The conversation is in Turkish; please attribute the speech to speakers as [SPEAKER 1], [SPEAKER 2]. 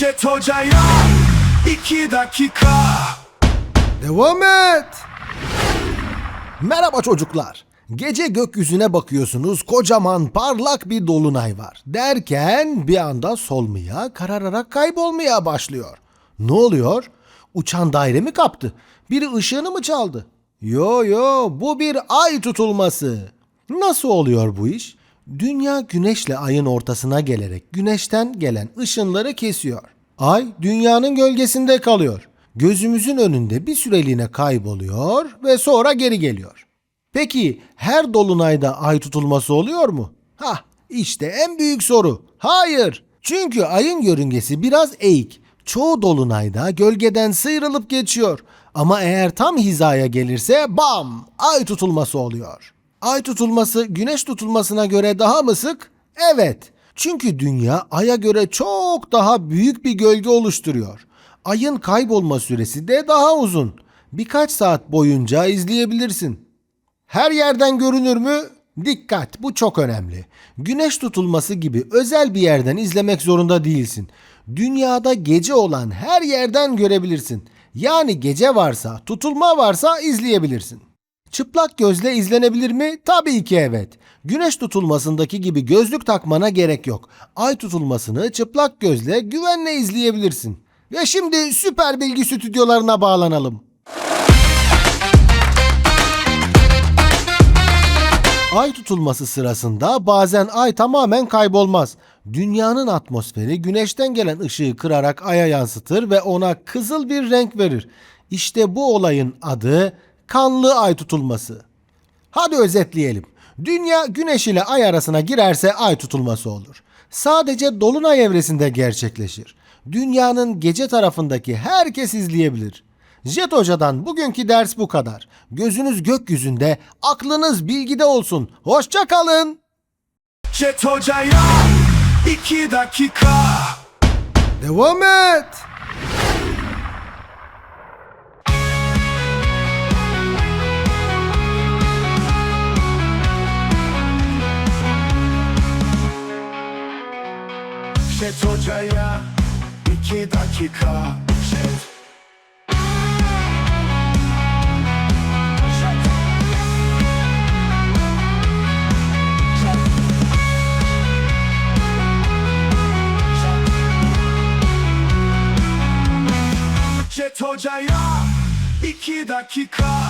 [SPEAKER 1] Jet Hoca'ya iki dakika
[SPEAKER 2] Devam et. Merhaba çocuklar. Gece gökyüzüne bakıyorsunuz kocaman parlak bir dolunay var. Derken bir anda solmaya, karararak kaybolmaya başlıyor. Ne oluyor? Uçan daire mi kaptı? Biri ışığını mı çaldı? Yo yo bu bir ay tutulması. Nasıl oluyor bu iş? Dünya güneşle ayın ortasına gelerek güneşten gelen ışınları kesiyor. Ay dünyanın gölgesinde kalıyor. Gözümüzün önünde bir süreliğine kayboluyor ve sonra geri geliyor. Peki her dolunayda ay tutulması oluyor mu? Hah işte en büyük soru. Hayır. Çünkü ayın yörüngesi biraz eğik. Çoğu dolunayda gölgeden sıyrılıp geçiyor. Ama eğer tam hizaya gelirse bam ay tutulması oluyor. Ay tutulması güneş tutulmasına göre daha mı sık? Evet. Çünkü dünya aya göre çok daha büyük bir gölge oluşturuyor. Ayın kaybolma süresi de daha uzun. Birkaç saat boyunca izleyebilirsin. Her yerden görünür mü? Dikkat bu çok önemli. Güneş tutulması gibi özel bir yerden izlemek zorunda değilsin. Dünyada gece olan her yerden görebilirsin. Yani gece varsa, tutulma varsa izleyebilirsin. Çıplak gözle izlenebilir mi? Tabii ki evet. Güneş tutulmasındaki gibi gözlük takmana gerek yok. Ay tutulmasını çıplak gözle güvenle izleyebilirsin. Ve şimdi süper bilgi stüdyolarına bağlanalım. Ay tutulması sırasında bazen ay tamamen kaybolmaz. Dünyanın atmosferi güneşten gelen ışığı kırarak aya yansıtır ve ona kızıl bir renk verir. İşte bu olayın adı kanlı ay tutulması. Hadi özetleyelim. Dünya güneş ile ay arasına girerse ay tutulması olur. Sadece dolunay evresinde gerçekleşir. Dünyanın gece tarafındaki herkes izleyebilir. Jet Hoca'dan bugünkü ders bu kadar. Gözünüz gökyüzünde, aklınız bilgide olsun. Hoşça kalın.
[SPEAKER 1] Jet Hoca'ya iki dakika
[SPEAKER 2] Devam et.
[SPEAKER 1] Jet Hoca'ya iki dakika Jet Jet Hoca'ya iki dakika